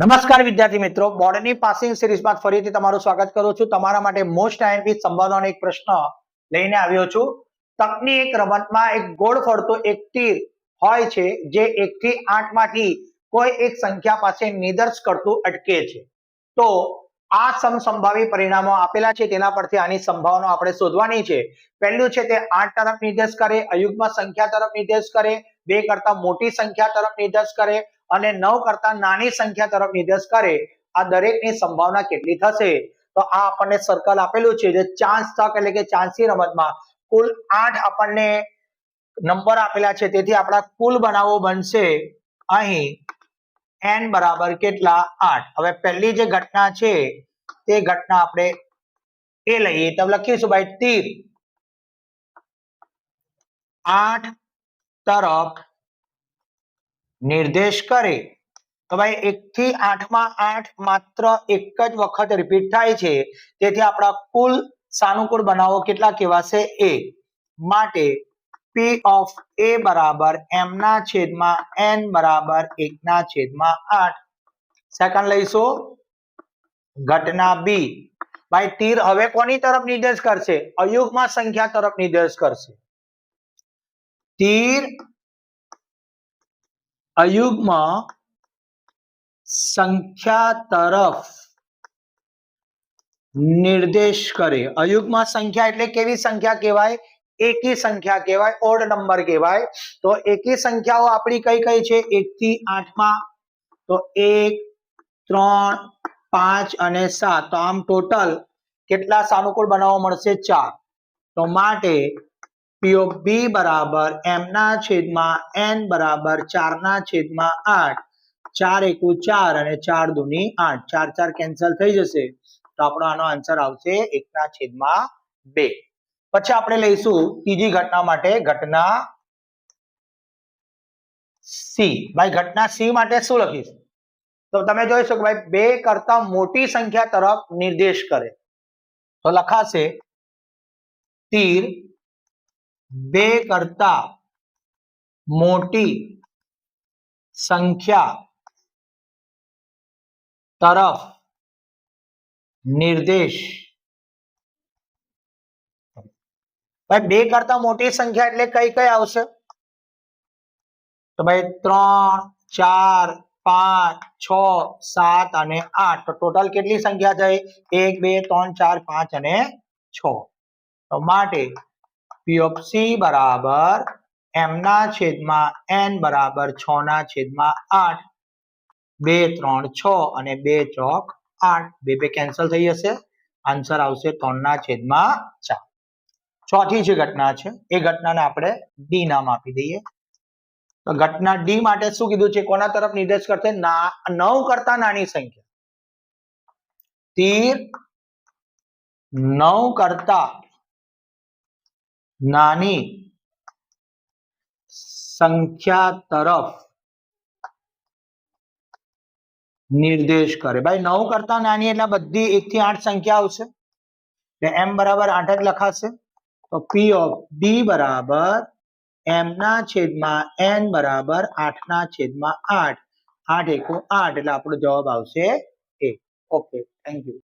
નમસ્કાર વિદ્યાર્થી મિત્રો. બોર્ડની પાસિંગ સિરીઝમાં ફરીથી તમારું સ્વાગત કરું છું. તમારા માટે મોસ્ટ આઈએમપી સંભાવનાનો એક પ્રશ્ન લઈને આવ્યો છું. તકની એક રમતમાં એક ગોળ ફરતો એક તીર હોય છે, જે એક થી આઠમાંથી કોઈ એક સંખ્યા પાસે નિદર્શ કરતું અટકે છે. તો આ સમસંભાવી પરિણામો આપેલા છે, તેના પરથી આની સંભાવના આપણે શોધવાની છે. પહેલું છે તે આઠ તરફ નિર્દેશ કરે, અયુગ્મ સંખ્યા તરફ નિર્દેશ કરે, બે કરતા મોટી સંખ્યા તરફ નિર્દેશ કરે અને નવ કરતા નાની સંખ્યા તરફ નિર્દેશ કરે, આ દરેકની સંભાવના કેટલી થશે? તો આ આપણને સર્કલ આપેલું છે જે ચાન્સ તક એટલે કે ચાન્સી રમતમાં કુલ આઠ આપણને નંબર આપેલા છે. તેથી આપણા કુલ બનાવો બનશે અહીં એન બરાબર કેટલા? આઠ. હવે પહેલી જે ઘટના છે, તે ઘટના આપણે એ લઈએ. તો લખીશું ભાઈ, તીર. આઠ તરફ નિર્દેશ કરે. તો ભાઈ એક થી આઠમાં આઠ માત્ર એક જ વખત રિપીટ થાય છે. તેથી આપણા કુલ સાનુકૂળ બનાવો કેટલા કહેવાશે? એ માટે પી ઓફ એ બરાબર એમના છેદમાં એન બરાબર એકના છેદમાં આઠ. સેકન્ડ લઈશું. ઘટના બી ભાઈ તીર હવે કોની તરફ નિર્દેશ કરશે? અયુગમાં સંખ્યા તરફ નિર્દેશ કરશે. તીર અયુગ્મ સંખ્યા તરફ નિર્દેશ કરે. અયુગ્મ સંખ્યા એટલે કેવી સંખ્યા કહેવાય? એકી સંખ્યા કહેવાય ઓડ નંબર કહેવાય. તો એકી સંખ્યાઓ આપણી કઈ કઈ છે? એક થી આઠમાં. તો એક, ત્રણ, પાંચ અને સાત. તો આમ ટોટલ કેટલા સાનુકૂળ બનાવવા મળશે? ચાર. તો માટે પી બી બરાબર એમના છેદમાં એન બરાબર ચારના છેદમાં આઠ. ચાર એકુ ચાર અને ચાર દુની આઠ. ચાર ચાર કેન્સલ થઈ જશે. તો આપણો આનો આન્સર આવશે એકના છેદમાં બે. પછી આપણે લઈશું ત્રીજી ઘટના માટે ઘટના સી ભાઈ, ઘટના સી માટે શું લખીશ? તો તમે જોઈ શકો ભાઈ, બે કરતા મોટી સંખ્યા તરફ નિર્દેશ કરે. તો લખાશે તીર બે કરતા મોટી સંખ્યા તરફ નિર્દેશ. ભાઈ, બે કરતા મોટી સંખ્યા એટલે કઈ કઈ આવશે? તો ભાઈ, ત્રણ, ચાર, પાંચ, છ, સાત અને આઠ. તો ટોટલ કેટલી સંખ્યા થઈ? એક, બે, ત્રણ, ચાર, પાંચ અને છ. તો માટે પી બરાબર એમના છેદમાં એન બરાબર છ ના છેદમાં આઠ. બે, ત્રણ, છ અને બે ચોક આઠ. બે બે કેન્સલ થઈ જશે. આન્સર આવશે ત્રણ ના છેદમાં ચાર. ચોથી જે ઘટના છે, એ ઘટનાને આપણે ડી નામ આપી દઈએ. તો ઘટના ડી માટે શું કીધું છે? કોના તરફ નિર્દેશ કરશે? નવ કરતા નાની સંખ્યા. તીર નવ કરતા નાની સંખ્યા તરફ નિર્દેશ કરે. ભાઈ, નવ કરતા નાની એટલે બધી એક થી આઠ સંખ્યા આવશે. એટલે એમ બરાબર આઠ જ લખાશે. તો પી ઓફ ડી બરાબર એમ ના છેદમાં એન બરાબર આઠ ના છેદમાં આઠ. આઠ એકો આઠ એટલે આપણો જવાબ આવશે એ ઓકે થેન્ક યુ